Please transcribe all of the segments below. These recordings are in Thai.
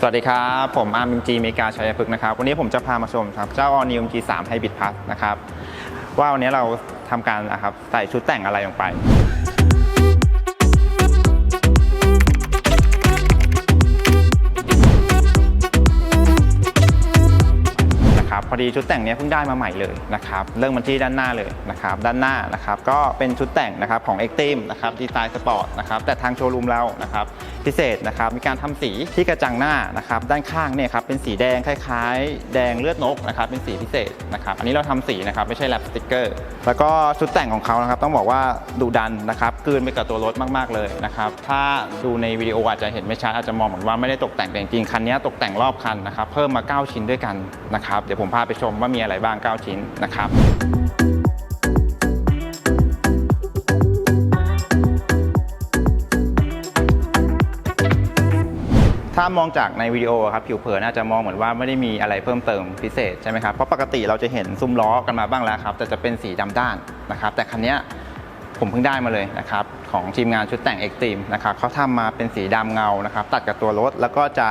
สวัสดีครับ ผมอาร์มจีเมกาชัยพฤกษ์นะครับ วันนี้ผมจะพามาชมครับเจ้าออนิวจีสามไฮบริดพัสนะครับ ว่าวันนี้เราทำการนะครับใส่ชุดแต่งอะไรลงไป ดีชุดแต่งนี้เพิ่งได้มาใหม่เลยนะครับเริ่มมันที่ด้านหน้าเลยนะครับด้านหน้านะครับก็เป็นชุดแต่งนะครับของ e x t r e m e นะครับดีไซน์สปอร์ตนะครับแต่ทางโชว์รูมเรานะครับพิเศษนะครับมีการทำสีที่กระจังหน้านะครับด้านข้างเนี่ยครับเป็นสีแดงคล้ายๆ แดงเลือดนกนะครับเป็นสีพิเศษนะครับอันนี้เราทำสีนะครับไม่ใช่แลปสติกเกอร์แล้วก็ชุดแต่งของเขานะครับต้องบอกว่าดุดันนะครับกลืนไปกับตัวรถมากๆเลยนะครับถ้าดูในวิดีโออาจจะเห็นไม่ชัดอาจจะมองเหมือนว่าไม่ได้ตกแต่งแต่จริงคันนี้ตกแต่งรอบคันนะครับเพิ่มมา 9 ชิ้นด้วยกันนะครับเดี๋ยวผมพาไปชมว่ามีอะไรบ้าง 9 ชิ้นนะครับถ้ามองจากในวิดีโอครับผิวเผินอาจจะมองเหมือนว่าไม่ได้มีอะไรเพิ่มเติมพิเศษใช่ไหมครับเพราะปกติเราจะเห็นซุ้มล้อกันมาบ้างแล้วครับ แต่จะเป็นสีดำด้านนะครับ แต่คันนี้ผมเพิ่งได้มาเลยนะครับ ของทีมงานชุดแต่ง e x t r e m e นะครับเขาทำมาเป็นสีดำเงานะครับ ตัดกับตัวรถแล้วก็จะ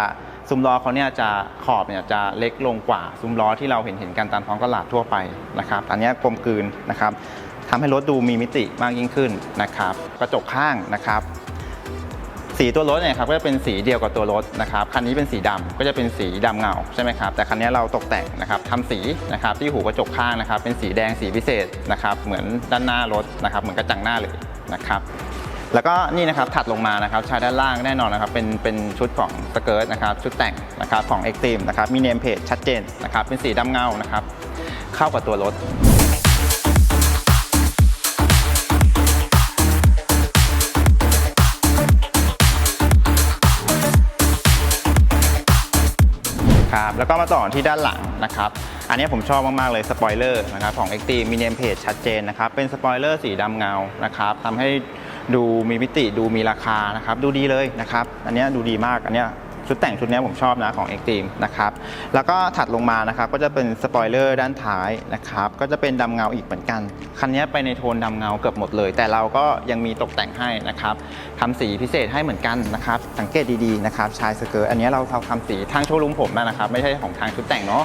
ซุ้มล้อเขาเนี่ยจะขอบเนี่ยจะเล็กลงกว่าซุ้มล้อที่เราเห็นเห็นกันตามท้องตลาดทั่วไปนะครับ อันนี้กลมกลืนนะครับทำให้รถดูมีมิติมากยิ่งขึ้นนะครับ กระจกข้างนะครับ สีตัวรถเนี่ยครับก็จะเป็นสีเดียวกับตัวรถนะครับคันนี้เป็นสีดำก็จะเป็นสีดำเงาใช่ไหมครับแต่คันนี้เราตกแต่งนะครับทำสีนะครับที่หูกระจกข้างนะครับ เป็นสีแดงสีพิเศษนะครับ เหมือนด้านหน้ารถนะครับ เหมือนกระจังหน้าเลยนะครับ แล้วก็นี่นะครับถัดลงมานะครับชายด้านล่างแน่นอนนะครับเป็นเป็นชุดของสเกิร์ตนะครับชุดแต่งนะครับของ e x t r e m e นะครับมีเนมเพจชัดเจนนะครับเป็นสีดำเงานะครับเข้ากับตัวรถครับแล้วก็มาต่อที่ด้านหลังนะครับ อันนี้ผมชอบมาก ๆ เลยสปอยเลอร์นะครับของ x t มีเนมเพจชัดเจนนะครับเป็นสปอยเลอร์สีดำเงานะครับทำให้ ดูมีมิติดูมีราคานะครับดูดีเลยนะครับ อันนี้ดูดีมากอันนี้ชุดแต่งชุดนี้ผมชอบนะของ x t นะครับ แล้วก็ถัดลงมานะครับก็จะเป็นสปอยเลอร์ด้านท้ายนะครับ ก็จะเป็นดำเงาอีกเหมือนกัน คันนี้ไปในโทนดำเงาเกือบหมดเลย แต่เราก็ยังมีตกแต่งให้นะครับทำสีพิเศษให้เหมือนกันนะครับ สังเกตดีๆนะครับชายสเกิร์ตอันนี้เราทำสีทางโชว์รูมผมนะครับ ไม่ใช่ของทางชุดแต่งเนาะ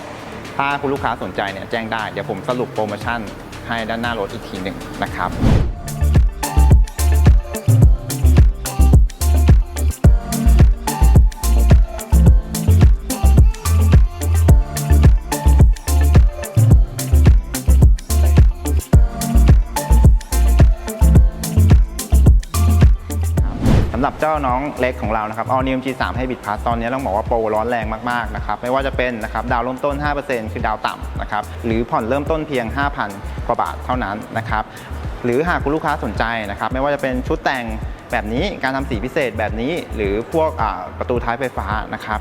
ถ้าคุณลูกค้าสนใจเนี่ยแจ้งได้ เดี๋ยวผมสรุปโปรโมชั่นให้ด้านหน้ารถอีกทีหนึ่งนะครับำหรับเจ้าน้องเล็กของเรานะครับ All New G3 ให้บิดพาสตอนนี้ต้องบอกว่าโปรร้อนแรงมากๆนะครับ ไม่ว่าจะเป็นนะครับดาวเริ่มต้น 5%คือดาวต่ำนะครับ หรือผ่อนเริ่มต้นเพียง 5,000 กว่าบาทเท่านั้นนะครับ หรือหากคุณลูกค้าสนใจนะครับ ไม่ว่าจะเป็นชุดแต่งแบบนี้ การทำสีพิเศษแบบนี้ หรือพวกประตูท้ายไฟฟ้านะครับ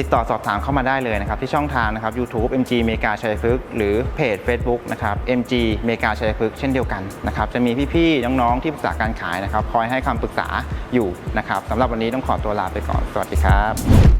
ติดต่อสอบถามเข้ามาได้เลยนะครับ ที่ช่องทางนะครับ YouTube MG เมกาชัยพฤกษ์หรือเพจ Facebook นะครับ MG เมกาชัยพฤกษ์เช่นเดียวกันนะครับ จะมีพี่ๆน้องๆที่ปรึกษาการขายนะครับ คอยให้คำปรึกษาอยู่นะครับสำหรับวันนี้ต้องขอตัวลาไปก่อน สวัสดีครับ